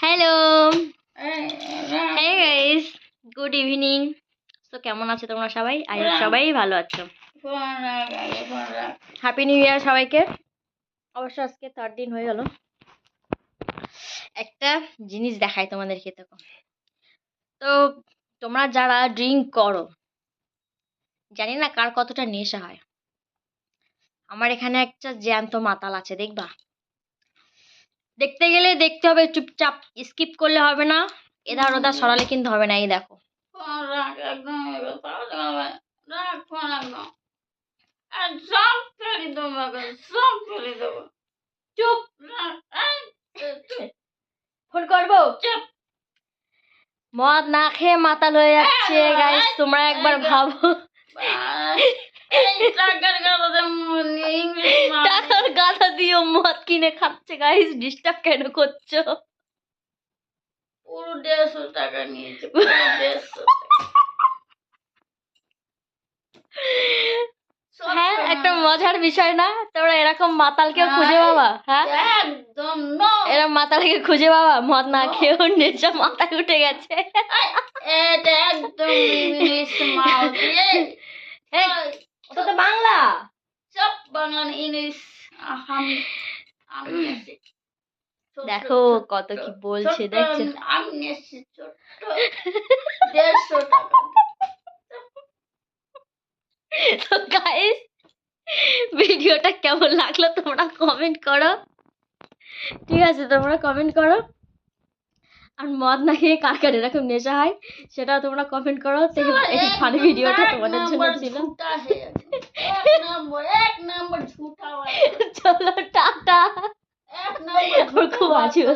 Hello guys good evening তো কেমন আছো তোমরা সবাই? আই হোপ সবাই ভালো আছো? হ্যাপি নিউ ইয়ার সবাইকে। অবশ্য আজকে থার্ড দিন হয়ে গেল। একটা জিনিস দেখাই তোমাদেরকে তো তো তোমরা যারা ড্রিঙ্ক করো জানি না কার কতটা নেশা হয়। আমার এখানে একটা জ্যান্ত মাতাল আছে দেখবা? দেখতে গেলে দেখতে হবে চুপচাপ স্কিপ করলে হবে না এধার ওধার সরালে কিন্তু হবে না এই দেখো চুপ ফোন করব চুপ। মদ না খেয়ে মাতাল হয়ে যাচ্ছে গাইস তোমরা একবার ভাবো দিয়ে মদ কিনে খাচ্ছে গাইস ডিস্টার্ব কেন করছ? পুরো দেড়শো টাকা নিয়েছে পুরো দেড়শো হ্যাঁ একটা মজার বিষয় না? তোমরা এরকম মাতালকে খুঁজে পাবা হ্যাঁ? একদম এরকম মাতালকে খুঁজে পাবা? মদ না খেয়েও নেশা মাথায় উঠে গেছে। এটা একদম ইংলিশ মাউথ এই, তো বাংলা। সব বাংলা ইংলিশ। হ্যাঁ। দেখো কত কি বলছে দেখছে? আমি দেড়শো টাকা। ভিডিওটা কেমন লাগল তোমরা কমেন্ট করো। ঠিক আছে তোমরা কমেন্ট করো। আর মদ না খেয়ে কার কার এরকম নেশা হয় সেটা তোমরা কমেন্ট করো। এই ফানি ভিডিওটা তোমাদের জন্য ছিল। চলো 不是扣到去？